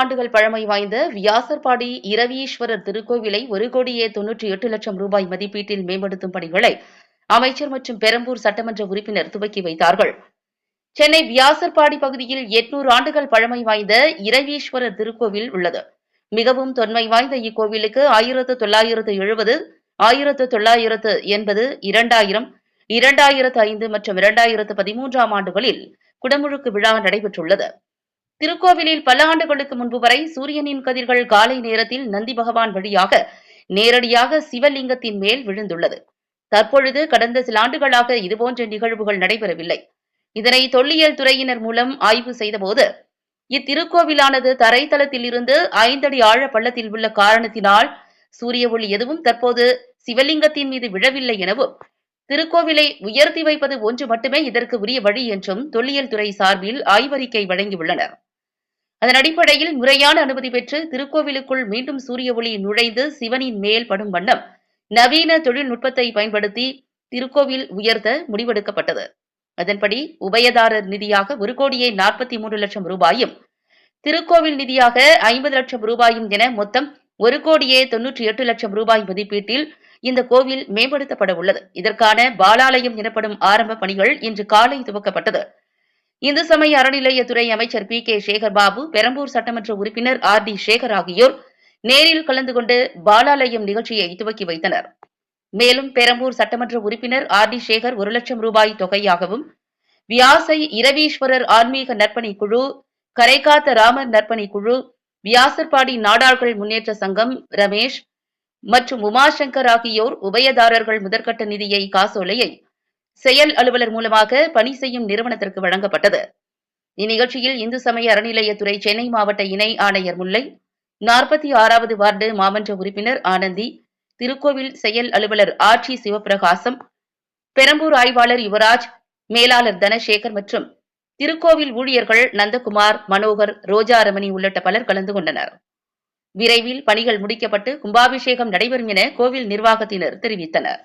ஆண்டுகள் பழமை வாய்ந்த வியாசர்பாடி இரவீஸ்வரர் திருக்கோவிலை ஒரு கோடியே தொன்னூற்றி எட்டு லட்சம் ரூபாய் மதிப்பீட்டில் மேம்படுத்தும் பணிகளை அமைச்சர் மற்றும் பெரம்பூர் சட்டமன்ற உறுப்பினர் துவக்கி வைத்தார்கள். சென்னை வியாசர்பாடி பகுதியில் எட்நூறு ஆண்டுகள் பழமை வாய்ந்த இரவீஸ்வரர் திருக்கோவில் உள்ளது. மிகவும் தொன்மை வாய்ந்த இக்கோவிலுக்கு ஆயிரத்து தொள்ளாயிரத்து எழுபது ஆயிரத்து தொள்ளாயிரத்து எண்பது இரண்டாயிரம் இரண்டாயிரத்து ஐந்து மற்றும் இரண்டாயிரத்து பதிமூன்றாம் ஆண்டுகளில் குடமுழுக்கு விழா நடைபெற்றுள்ளது. திருக்கோவிலில் பல ஆண்டுகளுக்கு முன்பு வரை சூரியனின் கதிர்கள் காலை நேரத்தில் நந்தி பகவான் வழியாக நேரடியாக சிவலிங்கத்தின் மேல் விழுந்துள்ளது. தற்பொழுது கடந்த சில ஆண்டுகளாக இதுபோன்ற நிகழ்வுகள் நடைபெறவில்லை. இதனை தொல்லியல் துறையினர் மூலம் ஆய்வு செய்தபோது இத்திருக்கோவிலானது தரைத்தளத்தில் இருந்து ஐந்தடி ஆழ பள்ளத்தில் உள்ள காரணத்தினால் சூரிய ஒளி எதுவும் தற்போது சிவலிங்கத்தின் மீது விழவில்லை எனவும் திருக்கோவிலை உயர்த்தி வைப்பது ஒன்று மட்டுமே இதற்கு உரிய வழி என்றும் தொல்லியல் துறை சார்பில் ஆய்வறிக்கை வழங்கியுள்ளனர். அதன் அடிப்படையில் முறையான அனுமதி பெற்று திருக்கோவிலுக்குள் மீண்டும் சூரிய ஒளி நுழைந்து சிவனின் மேல் படும் வண்ணம் நவீன தொழில்நுட்பத்தை பயன்படுத்தி திருக்கோவில் உயர்த்த முடிவெடுக்கப்பட்டது. அதன்படி உபயதாரர் நிதியாக ஒரு கோடியே நாற்பத்தி மூன்று லட்சம் ரூபாயும் திருக்கோவில் நிதியாக ஐம்பது லட்சம் ரூபாயும் என மொத்தம் ஒரு கோடியே தொன்னூற்றி எட்டு லட்சம் ரூபாய் மதிப்பீட்டில் இந்த கோவில் மேம்படுத்தப்பட உள்ளது. இதற்கான பாலாலயம் எனப்படும் ஆரம்ப பணிகள் இன்று காலை துவக்கப்பட்டது. இந்து சமய அறநிலையத்துறை அமைச்சர் பி கே சேகர்பாபு பெரம்பூர் சட்டமன்ற உறுப்பினர் ஆர் டி சேகர் ஆகியோர் நேரில் கலந்து கொண்டு பாலாலயம் நிகழ்ச்சியை துவக்கி வைத்தனர். மேலும் பெரம்பூர் சட்டமன்ற உறுப்பினர் ஆர் டி சேகர் ஒரு லட்சம் ரூபாய் தொகையாகவும் வியாசை இரவீஸ்வரர் ஆன்மீக நற்பணி குழு கரைகாத்த ராமர் நற்பணி குழு வியாசர்பாடி நாடார்கள் முன்னேற்ற சங்கம் ரமேஷ் மற்றும் உமாசங்கர் ஆகியோர் உபயதாரர்கள் முதற்கட்ட நிதியை காசோலையை செயல் அலுவலர் மூலமாக பணி செய்யும் நிறுவனத்திற்கு வழங்கப்பட்டது. இந்நிகழ்ச்சியில் இந்து சமய அறநிலையத்துறை சென்னை மாவட்ட இணை ஆணையர் முல்லை நாற்பத்தி ஆறாவது வார்டு மாமன்ற உறுப்பினர் ஆனந்தி திருக்கோவில் செயல் அலுவலர் ஆட்சி சிவபிரகாசம் பெரம்பூர் ஆய்வாளர் யுவராஜ் மேலாளர் தனசேகர் மற்றும் திருக்கோவில் ஊழியர்கள் நந்தகுமார் மனோகர் ரோஜா ரமணி உள்ளிட்ட பலர் கலந்து கொண்டனர். விரைவில் பணிகள் முடிக்கப்பட்டு கும்பாபிஷேகம் நடைபெறும் என கோவில் நிர்வாகத்தினர் தெரிவித்தனர்.